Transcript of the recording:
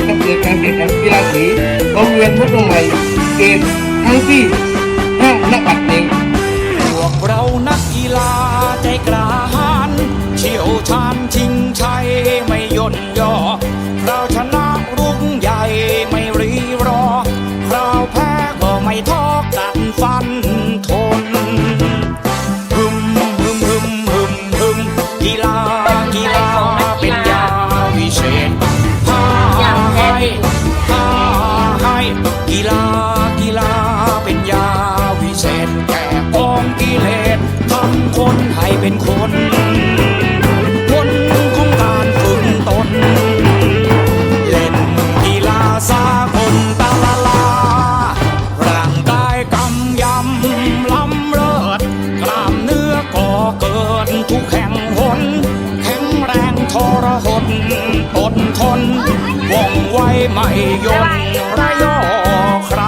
องก็คือการแข่งขันกีฬาสีขรงเรียนพุทธใหม่เกมทั้งที่ห้านักบัตรเองพวกเรานักกีฬาใจกล้า เป็นคนคนของการฝึกตน เล่นกีฬาสากลตาลาลา ร่างกายกำยำล้ำเลิศกล้ามเนื้อก่อเกิดทุกแห่งหน แข็งแรงทรหดอดทนว่องไวไม่ยนระยอใคร